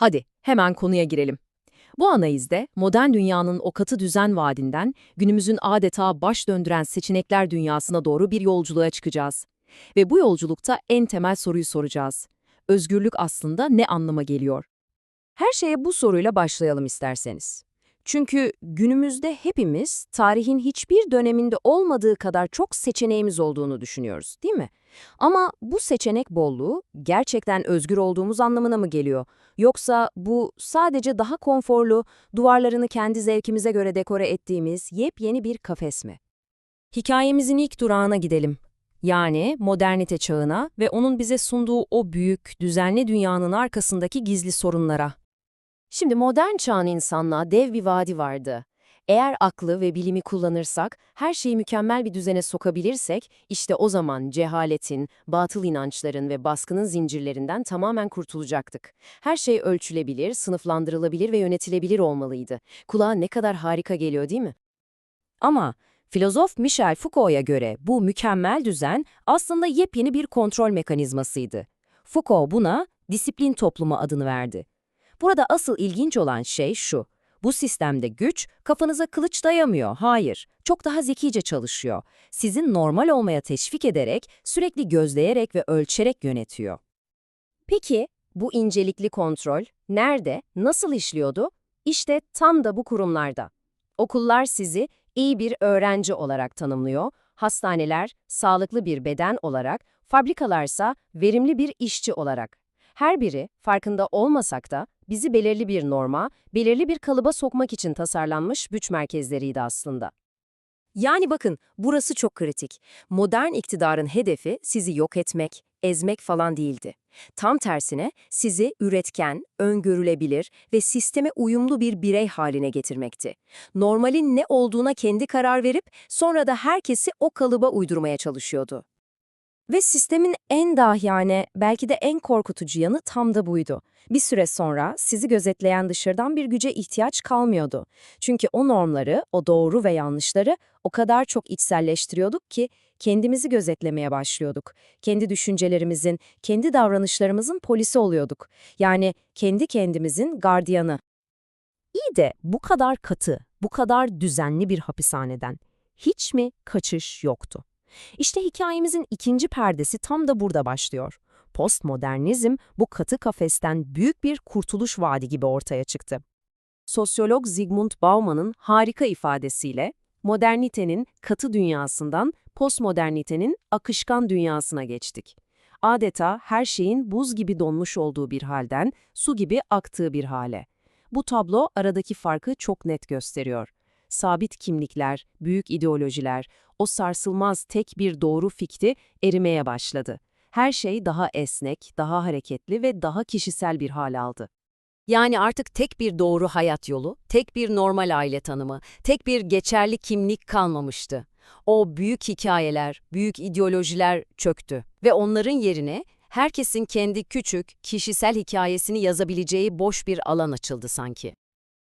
Hadi hemen konuya girelim. Bu analizde modern dünyanın o katı düzen vaadinden günümüzün adeta baş döndüren seçenekler dünyasına doğru bir yolculuğa çıkacağız. Ve bu yolculukta en temel soruyu soracağız. Özgürlük aslında ne anlama geliyor? Her şeye bu soruyla başlayalım isterseniz. Çünkü günümüzde hepimiz tarihin hiçbir döneminde olmadığı kadar çok seçeneğimiz olduğunu düşünüyoruz, değil mi? Ama bu seçenek bolluğu gerçekten özgür olduğumuz anlamına mı geliyor? Yoksa bu sadece daha konforlu, duvarlarını kendi zevkimize göre dekore ettiğimiz yepyeni bir kafes mi? Hikayemizin ilk durağına gidelim. Yani modernite çağına ve onun bize sunduğu o büyük, düzenli dünyanın arkasındaki gizli sorunlara. Şimdi modern çağın insanlığa dev bir vaadi vardı. Eğer aklı ve bilimi kullanırsak, her şeyi mükemmel bir düzene sokabilirsek, işte o zaman cehaletin, batıl inançların ve baskının zincirlerinden tamamen kurtulacaktık. Her şey ölçülebilir, sınıflandırılabilir ve yönetilebilir olmalıydı. Kulağa ne kadar harika geliyor değil mi? Ama filozof Michel Foucault'a göre bu mükemmel düzen aslında yepyeni bir kontrol mekanizmasıydı. Foucault buna disiplin toplumu adını verdi. Burada asıl ilginç olan şey şu. Bu sistemde güç kafanıza kılıç dayamıyor, hayır. Çok daha zekice çalışıyor. Sizin normal olmaya teşvik ederek, sürekli gözleyerek ve ölçerek yönetiyor. Peki, bu incelikli kontrol nerede, nasıl işliyordu? İşte tam da bu kurumlarda. Okullar sizi iyi bir öğrenci olarak tanımlıyor, hastaneler sağlıklı bir beden olarak, fabrikalarsa verimli bir işçi olarak. Her biri, farkında olmasak da, bizi belirli bir norma, belirli bir kalıba sokmak için tasarlanmış güç merkezleriydi aslında. Yani bakın, burası çok kritik. Modern iktidarın hedefi sizi yok etmek, ezmek falan değildi. Tam tersine sizi üretken, öngörülebilir ve sisteme uyumlu bir birey haline getirmekti. Normalin ne olduğuna kendi karar verip sonra da herkesi o kalıba uydurmaya çalışıyordu. Ve sistemin en dahiyane, belki de en korkutucu yanı tam da buydu. Bir süre sonra sizi gözetleyen dışarıdan bir güce ihtiyaç kalmıyordu. Çünkü o normları, o doğru ve yanlışları o kadar çok içselleştiriyorduk ki kendimizi gözetlemeye başlıyorduk. Kendi düşüncelerimizin, kendi davranışlarımızın polisi oluyorduk. Yani kendi kendimizin gardiyanı. İyi de bu kadar katı, bu kadar düzenli bir hapishaneden hiç mi kaçış yoktu? İşte hikayemizin ikinci perdesi tam da burada başlıyor. Postmodernizm bu katı kafesten büyük bir kurtuluş vaadi gibi ortaya çıktı. Sosyolog Zygmunt Bauman'ın harika ifadesiyle modernitenin katı dünyasından postmodernitenin akışkan dünyasına geçtik. Adeta her şeyin buz gibi donmuş olduğu bir halden su gibi aktığı bir hale. Bu tablo aradaki farkı çok net gösteriyor sabit kimlikler, büyük ideolojiler, o sarsılmaz tek bir doğru fikri erimeye başladı. Her şey daha esnek, daha hareketli ve daha kişisel bir hal aldı. Yani artık tek bir doğru hayat yolu, tek bir normal aile tanımı, tek bir geçerli kimlik kalmamıştı. O büyük hikayeler, büyük ideolojiler çöktü ve onların yerine herkesin kendi küçük, kişisel hikayesini yazabileceği boş bir alan açıldı sanki.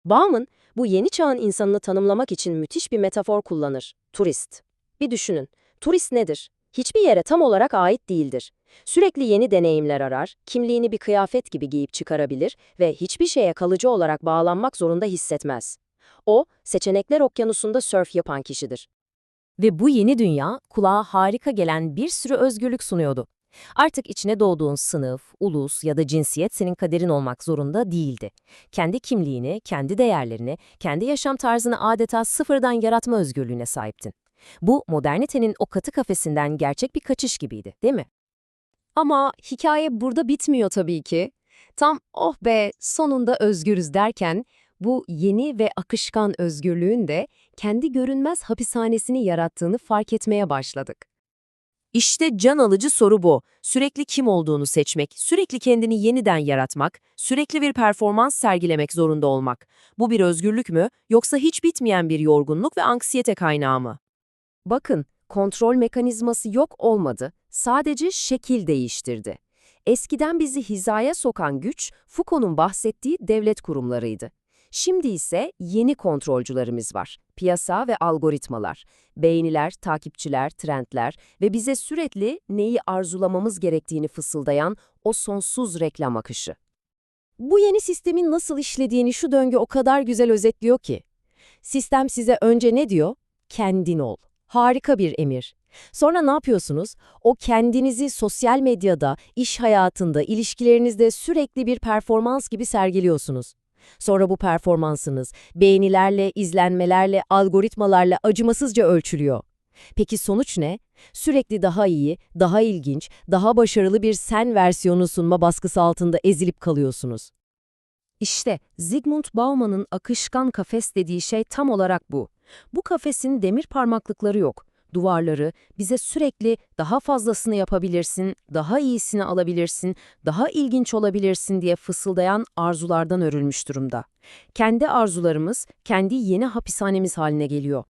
Bauman, bu yeni çağın insanını tanımlamak için müthiş bir metafor kullanır. Turist. Bir düşünün. Turist nedir? Hiçbir yere tam olarak ait değildir. Sürekli yeni deneyimler arar, kimliğini bir kıyafet gibi giyip çıkarabilir ve hiçbir şeye kalıcı olarak bağlanmak zorunda hissetmez. O, seçenekler okyanusunda sörf yapan kişidir. Ve bu yeni dünya, kulağa harika gelen bir sürü özgürlük sunuyordu. Artık içine doğduğun sınıf, ulus ya da cinsiyet senin kaderin olmak zorunda değildi. Kendi kimliğini, kendi değerlerini, kendi yaşam tarzını adeta sıfırdan yaratma özgürlüğüne sahiptin. Bu, modernitenin o katı kafesinden gerçek bir kaçış gibiydi, değil mi? Ama hikaye burada bitmiyor tabii ki. Tam oh be sonunda özgürüz derken bu yeni ve akışkan özgürlüğün de kendi görünmez hapishanesini yarattığını fark etmeye başladık. İşte can alıcı soru bu. Sürekli kim olduğunu seçmek, sürekli kendini yeniden yaratmak, sürekli bir performans sergilemek zorunda olmak. Bu bir özgürlük mü yoksa hiç bitmeyen bir yorgunluk ve anksiyete kaynağı mı? Bakın, kontrol mekanizması yok olmadı, sadece şekil değiştirdi. Eskiden bizi hizaya sokan güç, Foucault'un bahsettiği devlet kurumlarıydı. Şimdi ise yeni kontrolcülerimiz var. Piyasa ve algoritmalar, beğeniler, takipçiler, trendler ve bize sürekli neyi arzulamamız gerektiğini fısıldayan o sonsuz reklam akışı. Bu yeni sistemin nasıl işlediğini şu döngü o kadar güzel özetliyor ki. Sistem size önce ne diyor? Kendin ol. Harika bir emir. Sonra ne yapıyorsunuz? O kendinizi sosyal medyada, iş hayatında, ilişkilerinizde sürekli bir performans gibi sergiliyorsunuz. Sonra bu performansınız beğenilerle, izlenmelerle, algoritmalarla acımasızca ölçülüyor. Peki sonuç ne? Sürekli daha iyi, daha ilginç, daha başarılı bir sen versiyonu sunma baskısı altında ezilip kalıyorsunuz. İşte Zygmunt Bauman'ın akışkan kafes dediği şey tam olarak bu. Bu kafesin demir parmaklıkları yok. Duvarları bize sürekli daha fazlasını yapabilirsin, daha iyisini alabilirsin, daha ilginç olabilirsin diye fısıldayan arzulardan örülmüş durumda. Kendi arzularımız, kendi yeni hapishanemiz haline geliyor.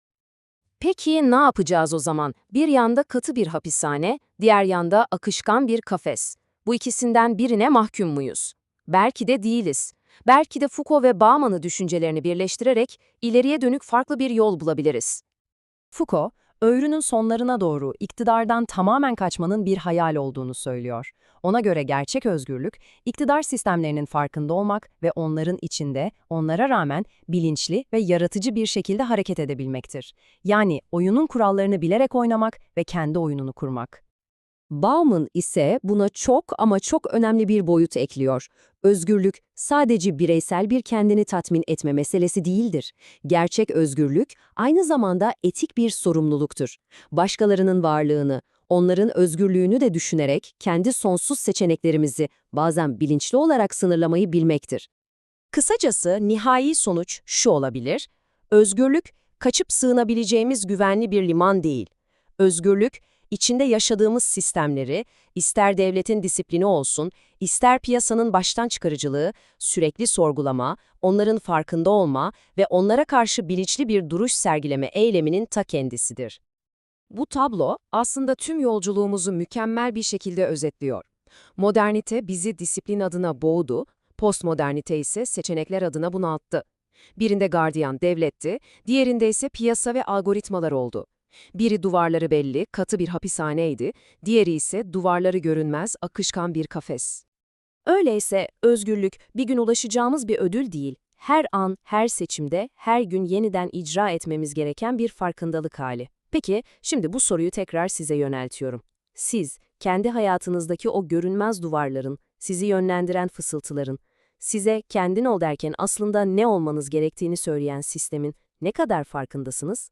Peki ne yapacağız o zaman? Bir yanda katı bir hapishane, diğer yanda akışkan bir kafes. Bu ikisinden birine mahkum muyuz? Belki de değiliz. Belki de Foucault ve Bauman'ı düşüncelerini birleştirerek ileriye dönük farklı bir yol bulabiliriz. Foucault, öğrünün sonlarına doğru iktidardan tamamen kaçmanın bir hayal olduğunu söylüyor. Ona göre gerçek özgürlük, iktidar sistemlerinin farkında olmak ve onların içinde, onlara rağmen bilinçli ve yaratıcı bir şekilde hareket edebilmektir. Yani oyunun kurallarını bilerek oynamak ve kendi oyununu kurmak. Bauman ise buna çok ama çok önemli bir boyut ekliyor. Özgürlük sadece bireysel bir kendini tatmin etme meselesi değildir. Gerçek özgürlük aynı zamanda etik bir sorumluluktur. Başkalarının varlığını, onların özgürlüğünü de düşünerek kendi sonsuz seçeneklerimizi bazen bilinçli olarak sınırlamayı bilmektir. Kısacası nihai sonuç şu olabilir. Özgürlük, kaçıp sığınabileceğimiz güvenli bir liman değil. Özgürlük, içinde yaşadığımız sistemleri, ister devletin disiplini olsun, ister piyasanın baştan çıkarıcılığı, sürekli sorgulama, onların farkında olma ve onlara karşı bilinçli bir duruş sergileme eyleminin ta kendisidir. Bu tablo aslında tüm yolculuğumuzu mükemmel bir şekilde özetliyor. Modernite bizi disiplin adına boğdu, postmodernite ise seçenekler adına bunalttı. Birinde gardiyan devletti, diğerinde ise piyasa ve algoritmalar oldu. Biri duvarları belli, katı bir hapishaneydi, diğeri ise duvarları görünmez, akışkan bir kafes. Öyleyse özgürlük bir gün ulaşacağımız bir ödül değil, her an, her seçimde, her gün yeniden icra etmemiz gereken bir farkındalık hali. Peki, şimdi bu soruyu tekrar size yöneltiyorum. Siz, kendi hayatınızdaki o görünmez duvarların, sizi yönlendiren fısıltıların, size kendin ol derken aslında ne olmanız gerektiğini söyleyen sistemin ne kadar farkındasınız?